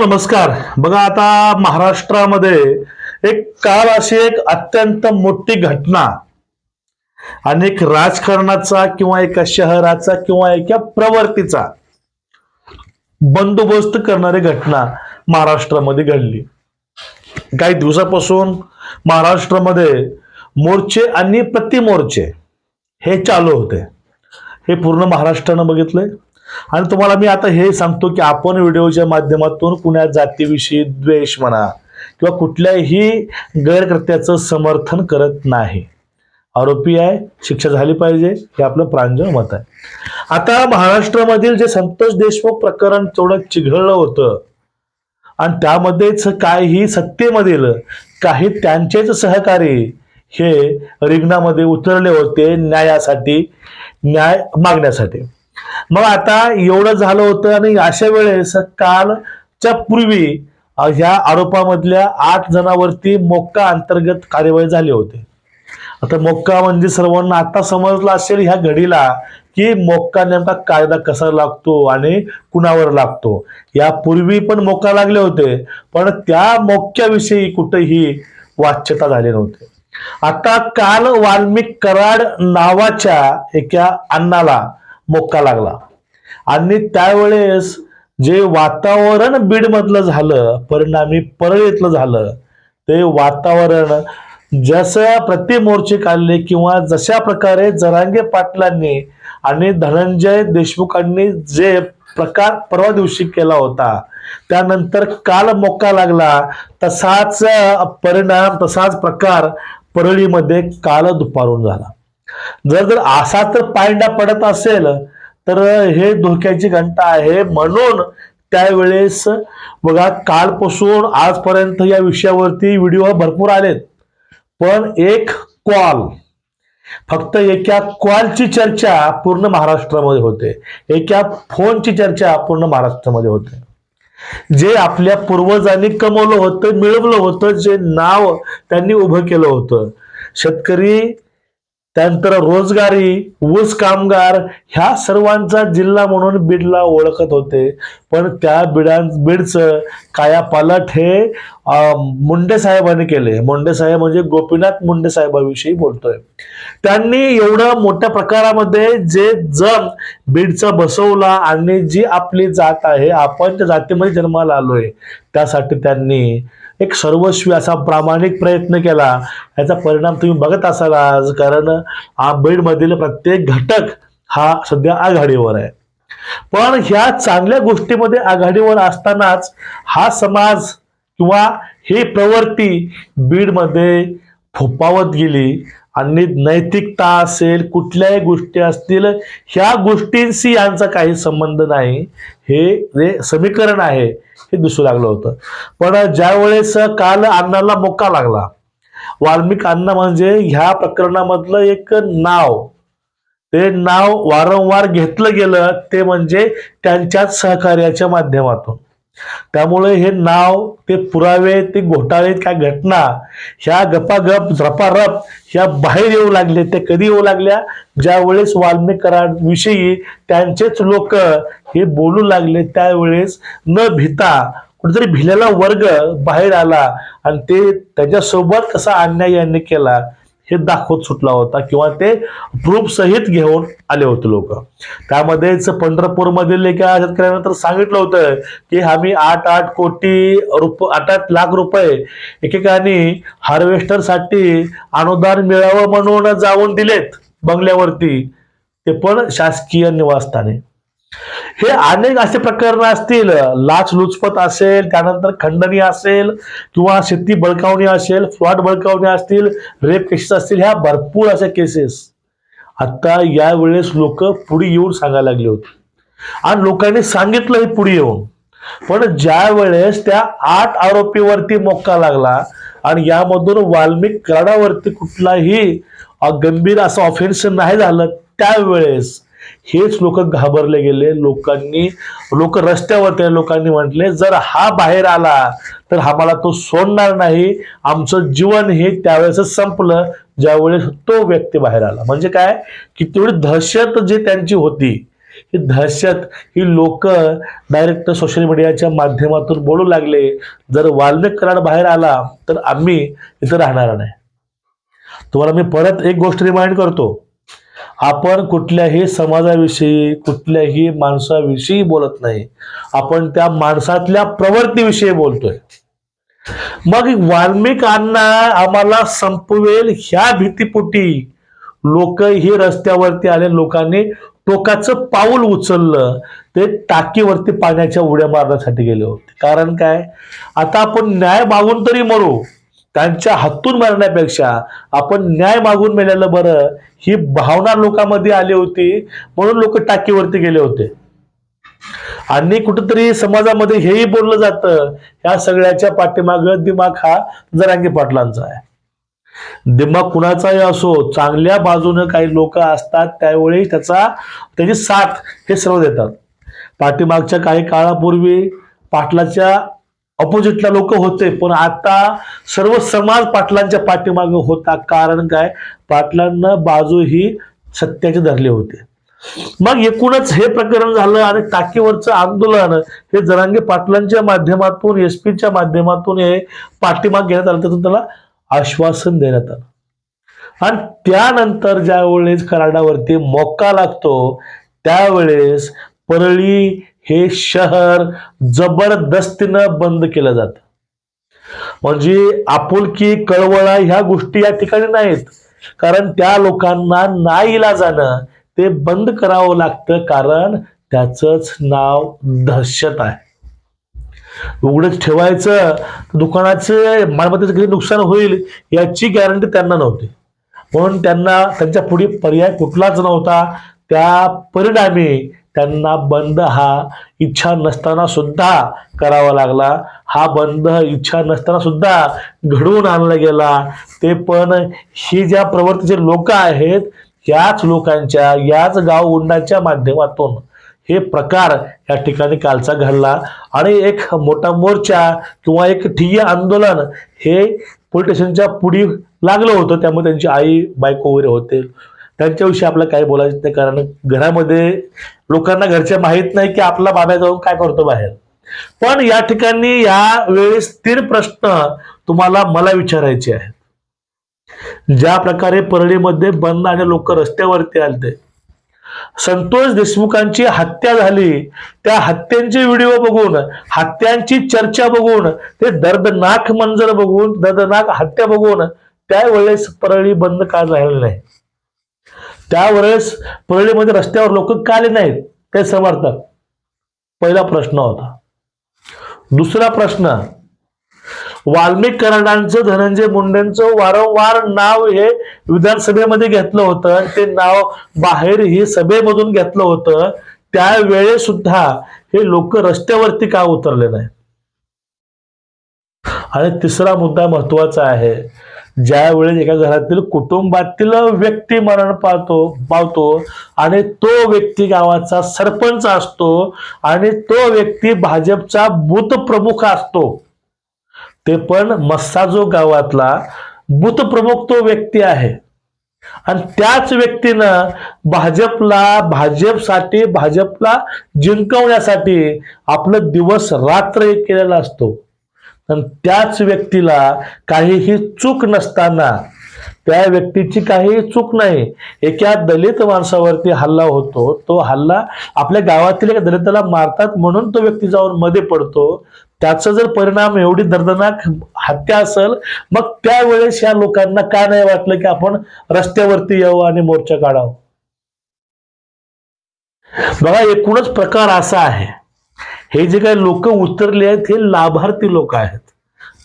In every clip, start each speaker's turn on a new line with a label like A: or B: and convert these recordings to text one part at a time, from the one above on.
A: मित्रांनो नमस्कार. बघा आता महाराष्ट्रामध्ये एक काल अशी एक अत्यंत मोठी घटना. अनेक राजकारणाचा किंवा एका शहराचा किंवा एका प्रवर्तीचा बंदोबस्त करणारी घटना महाराष्ट्रामध्ये घडली. काही दिवसापासून महाराष्ट्रामध्ये मोर्चे आणि प्रतिमोर्चे हे चालू होते. हे पूर्ण महाराष्ट्रानं बघितलंय. आणि तुम्हाला मी आता हे सांगतो की आपण व्हिडिओच्या माध्यमातून कुण्या जातीविषयी द्वेष म्हणा किंवा कुठल्याही गैरकृत्याचं समर्थन करत नाही. आरोपी आहे शिक्षा झाली पाहिजे हे आपलं प्रांजळ मत आहे. आता महाराष्ट्रामधील जे संतोष देशमुख प्रकरण थोडं चिघळलं होतं आणि त्यामध्येच काही सत्तेमधील काही त्यांचेच सहकारी हे रिंगणामध्ये उतरले होते न्यायासाठी न्याय मागण्यासाठी. मग आता एवढं झालं होतं आणि अशा वेळेस कालच्या पूर्वी ह्या आरोपामधल्या आठ जणांवरती मोक्का अंतर्गत कार्यवाही झाली होती. आता मोक्का म्हणजे सर्वांना आता समजलं असेल ह्या घडीला की मोक्का नेमका कायदा कसा लागतो आणि कुणावर लागतो. यापूर्वी पण मोक्का लागले होते पण त्या मोक्क्याविषयी कुठेही वाच्यता झाली नव्हती. आता काल वाल्मिक कराड नावाच्या एका अण्णाला मोक्का लागला. आणि त्यावेळेस जे वातावरण बीडमधलं झालं परिणामी परळीतलं झालं ते वातावरण जसं प्रतिमोर्चे काढले किंवा जशा प्रकारे जरांगे पाटलांनी आणि धनंजय देशमुखांनी जे प्रकार परवा दिवशी केला होता त्यानंतर काल मोका लागला तसाच परिणाम तसाच प्रकार परळीमध्ये काल दुपारून झाला. जर जर असा तर पायंडा पडत असेल तर हे धोक्याची घंटा आहे. म्हणून त्यावेळेस बघा कालपासून आजपर्यंत या विषयावरती व्हिडिओ भरपूर आलेत. पण एक कॉल फक्त एका कॉलची चर्चा पूर्ण महाराष्ट्रामध्ये होते. एका फोनची चर्चा पूर्ण महाराष्ट्रामध्ये होते. जे आपल्या पूर्वजांनी कमवलं होतं मिळवलं होतं जे नाव त्यांनी उभं केलं होतं. शेतकरी त्यानंतर रोजगारी ऊस कामगार ह्या सर्वांचा जिल्हा म्हणून बीडला ओळखत होते. पण त्या बिडां बीडचं कायापालट हे मुंडे साहेबांनी केले. मुंडे साहेब म्हणजे गोपीनाथ मुंडे साहेबाविषयी बोलतोय. त्यांनी एवढं मोठ्या प्रकारामध्ये जे जम बीडचं बसवला आणि जी आपली जात आहे आपण त्या जातीमध्ये जन्माला आलोय त्यासाठी त्यांनी एक सर्वस्वी असा प्रामाणिक प्रयत्न केला. याचा परिणाम तुम्ही बघत असाल आज कारण हा बीडमधील प्रत्येक घटक हा सध्या आघाडीवर आहे. पण ह्या चांगल्या गोष्टीमध्ये आघाडीवर असतानाच हा समाज किंवा ही प्रवृत्ती बीडमध्ये फोपावत गेली. आणि नैतिकता असेल कुठल्याही गोष्टी असतील ह्या गोष्टींशी यांचा काही संबंध नाही. हे जे समीकरण आहे हे दिसू लागलं होतं. पण ज्यावेळेस काल अण्णाला मोका लागला. वाल्मिक अण्णा म्हणजे ह्या प्रकरणामधलं एक नाव. ते नाव वारंवार घेतलं गेलं ते म्हणजे त्यांच्याच सहकार्याच्या माध्यमातून. त्यामुळे हे नाव ते पुरावे ते घोटाळे काय घटना ह्या गपागप झपारप ह्या बाहेर येऊ लागले ते कधी येऊ लागल्या? ज्यावेळेस वाल्मिकरांविषयी विषयी त्यांचेच लोक हे बोलू लागले त्यावेळेस न भिता कुठेतरी भिलेला वर्ग बाहेर आला आणि ते त्याच्यासोबत कसा अन्याय यांनी केला. हे दाखवत सुटला होता किंवा ते प्रूफ सहित घेऊन आले होते लोक. त्यामध्येच पंढरपूरमधील एका शेतकऱ्यानंतर सांगितलं होतं की आम्ही आठ आठ कोटी रुप आठ आठ लाख रुपये एकेकानी हार्वेस्टरसाठी अनुदान मिळावं म्हणून जाऊन दिलेत बंगल्यावरती. ते पण शासकीय निवासस्थाने. हे अनेक असे प्रकरण असतील. लाच लुचपत असेल त्यानंतर खंडणी असेल किंवा शेती बळकावणी असेल फ्लॉट बळकावणी असतील रेप केसेस असतील ह्या भरपूर अशा केसेस आता यावेळेस लोक पुढे येऊन सांगायला लागले होते. आणि लोकांनी सांगितलं हे पुढे येऊन. पण ज्या वेळेस त्या आठ आरोपीवरती मोक्का लागला आणि यामधून वाल्मिक कराडावरती कुठलाही गंभीर असं ऑफेन्स नाही झालं त्यावेळेस हेच लोक घाबरले गेले. लोकांनी लोक रस्त्यावरती लोकांनी म्हटले जर हा बाहेर आला तर आम्हाला तो सोडणार नाही. आमचं जीवन हे त्यावेळेस संपलं ज्यावेळेस तो व्यक्ती बाहेर आला. म्हणजे काय? की तेवढी दहशत जी त्यांची होती ही दहशत ही लोक डायरेक्ट सोशल मीडियाच्या माध्यमातून बोलू लागले. जर वाल्मिक कराड बाहेर आला तर आम्ही इथं राहणार नाही. तुम्हाला मी परत एक गोष्ट रिमाइंड करतो. आपण कुठल्याही समाजाविषयी कुठल्याही माणसाविषयी बोलत नाही. आपण त्या माणसातल्या प्रवृत्तीविषयी बोलतोय. मग वाल्मिक अण्णा आम्हाला संपवेल ह्या भीतीपोटी. लोक ही रस्त्यावरती आले लोकांनी टोकाचं पाऊल उचललं. ते टाकीवरती पाण्याच्या उड्या मारण्यासाठी गेले होते. कारण काय? आता आपण न्याय मागून तरी मरू. त्यांच्या हातून मरण्यापेक्षा आपण न्याय मागून मेलेलं बरं ही भावना लोकांमध्ये आली होती म्हणून लोक टाकीवरती गेले होते. आणि कुठंतरी समाजामध्ये हेही बोललं जातं या सगळ्याच्या पाठीमाग दिमाग हा जरांगी पाटलांचा आहे. दिमाग कुणाचाही असो चांगल्या बाजूने काही लोक असतात त्यावेळी त्याचा त्याची साथ हे सर्व देतात. पाठीमागच्या काही काळापूर्वी पाटलाच्या ऑपोजिटला लोक होते पण आता सर्व समाज पाटलांच्या पाठीमागे होता. कारण काय? पाटलांना बाजू ही सत्याची धरले होते. मग एकूणच हे प्रकरण झालं आणि टाकीवरचं आंदोलन हे जरांगे पाटलांच्या माध्यमातून एस पीच्या माध्यमातून हे पाठीमाग घेण्यात आलं त्यातून त्याला आश्वासन देण्यात आलं. आणि त्यानंतर ज्या वेळेस कराडावरती मोका लागतो त्यावेळेस परळी हे शहर जबरदस्तीनं बंद केलं जातं. म्हणजे आपुलकी कळवळा ह्या गोष्टी या ठिकाणी नाहीत. कारण त्या लोकांना नाही जाणं ते बंद करावं लागतं कारण त्याचंच नाव दहशत आहे. उघडच ठेवायचं दुकानाचं मालमत्तेचं किती नुकसान होईल याची गॅरंटी त्यांना नव्हती. म्हणून त्यांना त्यांच्या पुढे पर्याय कुठलाच नव्हता. त्या परिणामी त्यांना बंद हा इच्छा नसताना सुद्धा करावा लागला. हा बंद इच्छा नसताना सुद्धा घडवून आणला गेला. ते पण ही ज्या प्रवृत्तीचे लोक आहेत याच लोकांच्या याच गाव उंडाच्या माध्यमातून हे प्रकार या ठिकाणी कालचा घडला. आणि एक मोठा मोर्चा किंवा एक ठिय्या आंदोलन हे पोलीस स्टेशनच्या पुढी लागलं होतं. त्यामुळे त्यांची आई बायको वगैरे होते. त्यांच्याविषयी आपल्याला काय बोलायचं नाही कारण घरामध्ये लोकांना घरच्या माहीत नाही की आपला बाब्या जाऊन काय करतो बाहेर. पण या ठिकाणी या वेळेस तीन प्रश्न तुम्हाला मला विचारायचे आहेत. ज्या प्रकारे परळीमध्ये बंद आणि लोक रस्त्यावरती आलते. संतोष देशमुखांची हत्या झाली. त्या हत्यांचे व्हिडिओ बघून हत्यांची चर्चा बघून ते दर्दनाक मंजर बघून दर्दनाक हत्या बघून त्यावेळेस परळी बंद का झालेली नाही? त्यावेळेस परळीमध्ये रस्त्यावर लोक का आले नाहीत? ते समर्थक. पहिला प्रश्न होता. दुसरा प्रश्न वाल्मिक कराडांचं धनंजय मुंडेंचं वारंवार नाव हे विधानसभेमध्ये घेतलं होतं ते नाव बाहेर ही सभेमधून घेतलं होतं. त्यावेळेस सुद्धा हे लोक रस्त्यावरती का उतरले नाही आणि तिसरा मुद्दा महत्त्वाचा आहे. ज्या वेळेस एका घरातील कुटुंबातील व्यक्ती मरण पावतो पावतो आणि तो व्यक्ती गावाचा सरपंच असतो आणि तो व्यक्ती भाजपचा बूथ प्रमुख असतो ते पण मस्साजो गावातला बूथ प्रमुख तो व्यक्ती आहे. आणि त्याच व्यक्तीनं भाजपला भाजपसाठी भाजपला जिंकवण्यासाठी आपलं दिवस रात्र केलेला असतो. आणि त्याच व्यक्तीला काहीही चूक नसताना त्या व्यक्तीची काही चूक नाही. एका दलित माणसावरती हल्ला होतो तो हल्ला आपल्या गावातील एका दलिताला मारतात म्हणून तो व्यक्ती जाऊन मध्ये पडतो. त्याचा जर परिणाम एवढी दर्दनाक हत्या असेल मग त्यावेळेस या लोकांना का नाही वाटलं की आपण रस्त्यावरती यावं आणि मोर्चा काढावं? बघा एकूणच प्रकार असा आहे. हे जे काही लोक उतरले आहेत हे लाभार्थी लोक आहेत.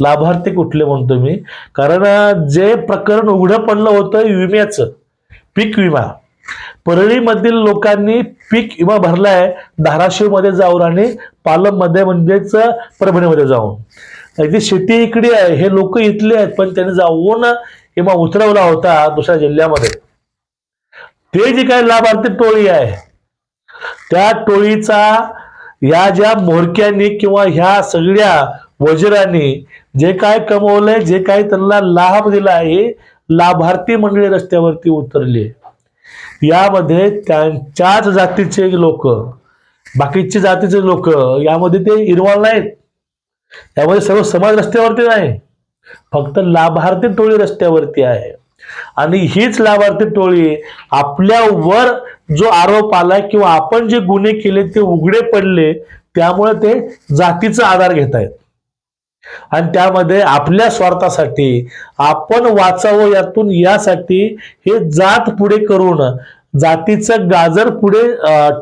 A: लाभार्थी कुठले म्हणतो मी? कारण जे प्रकरण उघडं पडलं होतं विम्याचं पीक विमा. परळीमधील लोकांनी पीक विमा भरलाय धाराशिवमध्ये जाऊन आणि पालममध्ये म्हणजेच परभणीमध्ये जाऊन. अगदी शेती इकडे आहे हे लोक इथले आहेत पण त्यांनी जाऊन विमा उतरवला होता दुसऱ्या जिल्ह्यामध्ये. ते जे काही लाभार्थी टोळी आहे त्या टोळीचा या ज्या मोहरक्यांनी किंवा ह्या सगळ्या वज्रांनी जे काय कमवलंय जे काय त्यांना लाभ दिला आहे लाभार्थी मंडळी रस्त्यावरती उतरली. आहे यामध्ये त्यांच्याच जातीचे लोक बाकीचे जातीचे लोक यामध्ये ते इन्व्हॉल्व नाहीत. यामध्ये सर्व समाज रस्त्यावरती नाही. फक्त लाभार्थी टोळी रस्त्यावरती आहे. आणि हीच लाभार्थी टोळी आपल्यावर जो आरोप आला किंवा आपण जे गुन्हे केले ते उघडे पडले त्यामुळे ते जातीचा आधार घेत आहेत आणि त्यामध्ये आपल्या स्वार्थासाठी आपण वाचावं यातून यासाठी हे जात पुढे करून जातीचं गाजर पुढे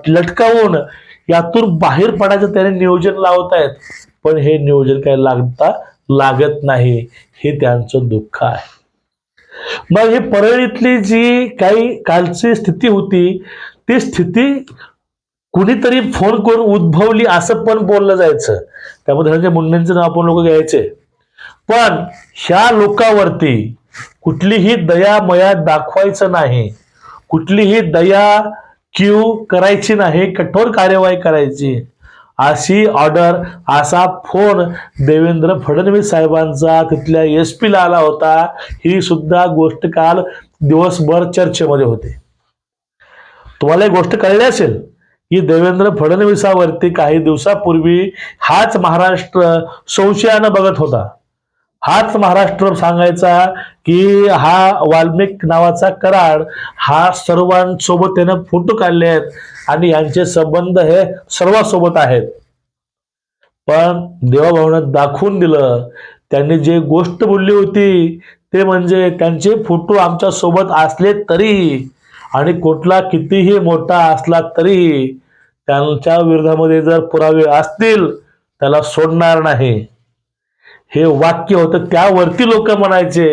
A: लटकावून यातून बाहेर पडायचं त्याने नियोजन लावत आहेत पण हे नियोजन काय लागता लागत नाही. हे त्यांचं दुःख आहे. मग ही परळीतली जी काही कालची स्थिती होती ती स्थिती कुणीतरी फोन करून उद्भवली असं पण बोललं जायचं. त्यामध्ये धनंजय मुंडेंचं नाव आपण लोक घ्यायचे. पण ह्या लोकांवरती कुठलीही दया मया दाखवायचं नाही. कुठलीही दया क्यू करायची नाही कठोर कार्यवाही करायची. अशी ऑर्डर असा फोन देवेंद्र फडणवीस साहेबांचा तिथल्या एस पीला आला होता. ही सुद्धा गोष्ट काल दिवसभर चर्चेमध्ये होते. तुम्हाला एक गोष्ट कळली असेल की देवेंद्र फडणवीसावरती काही दिवसापूर्वी हाच महाराष्ट्र संशयानं बघत होता. हाच महाराष्ट्र सांगायचा की हा वाल्मिक नावाचा कराड हा सर्वांसोबत त्यानं फोटो काढले आहेत आणि यांचे संबंध हे सर्वांसोबत आहेत. पण देवाभावनात दाखवून दिलं त्यांनी जे गोष्ट बोलली होती ते म्हणजे त्यांचे फोटो आमच्यासोबत असले तरी आणि कुठला कितीही मोठा असला तरी त्यांच्या विरोधामध्ये जर पुरावे असतील त्याला सोडणार नाही. हे वाक्य होतं त्यावरती लोक म्हणायचे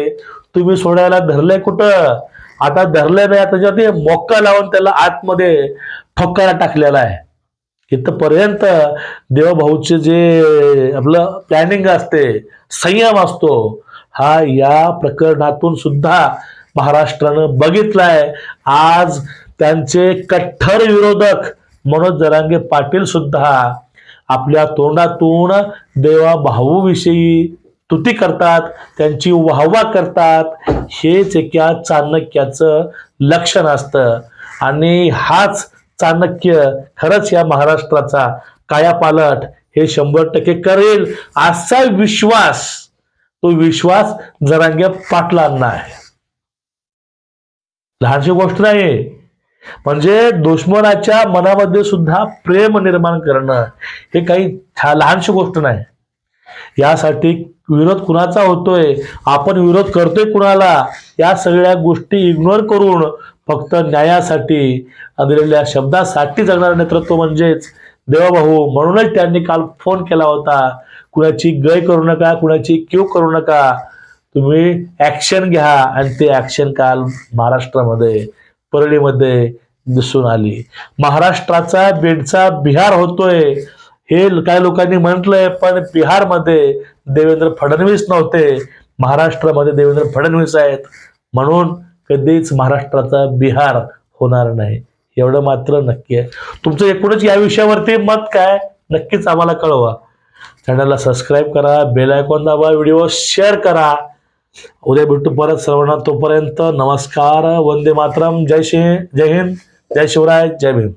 A: तुम्ही सोडायला धरलंय कुठं? आता धरलंय नाही त्याच्यावरती मोक्का लावून त्याला आतमध्ये ठोकायला टाकलेला आहे. इथपर्यंत देवभाऊचे जे आपलं प्लॅनिंग असते संयम असतो हा या प्रकरणातून सुद्धा महाराष्ट्रानं बघितलाय. आज त्यांचे कठ्ठर विरोधक मनोज जरांगे पाटील सुद्धा आपल्या तोंडातून देवा भाऊविषयी तुती करतात त्यांची वाहवा करतात. हेच एका चाणक्याचं लक्षण असतं. आणि हाच चाणक्य खरंच या महाराष्ट्राचा कायापालट हे शंभर टक्के करेल असा विश्वास तो विश्वास जरांगे पाटलांना आहे. लहानशी गोष्ट नाही म्हणजे दुश्मनाच्या मनामध्ये सुद्धा प्रेम निर्माण करणं हे काही लहानशी गोष्ट नाही. यासाठी विरोध कुणाचा होतोय? आपण विरोध करतोय कुणाला? या सगळ्या गोष्टी इग्नोर करून फक्त न्यायासाठी दिलेल्या शब्दासाठी जगणारं नेतृत्व म्हणजेच देवाभाऊ. म्हणूनच त्यांनी काल फोन केला होता. कुणाची गय करू नका कुणाची क्यू करू नका. तुम्ही ऍक्शन घ्या. आणि ते ऍक्शन काल महाराष्ट्रामध्ये परळीमध्ये दिसून आली. महाराष्ट्राचा बेडचा बिहार होतोय. हे काही लोकांनी म्हटलंय पण बिहारमध्ये देवेंद्र फडणवीस नव्हते. महाराष्ट्रामध्ये देवेंद्र फडणवीस आहेत. म्हणून कधीच महाराष्ट्राचा बिहार होणार नाही. एवढं मात्र नक्की आहे. तुमचं एकूणच या विषयावरती मत काय? नक्कीच आम्हाला कळवा. चॅनलला सबस्क्राईब करा बेल आयकॉन दाबा व्हिडिओ शेअर करा. उद्या भेटू परत सर्वांना तोपर्यंत नमस्कार वंदे मातरम जय शिव जय हिंद जय शिवराय जय भीम.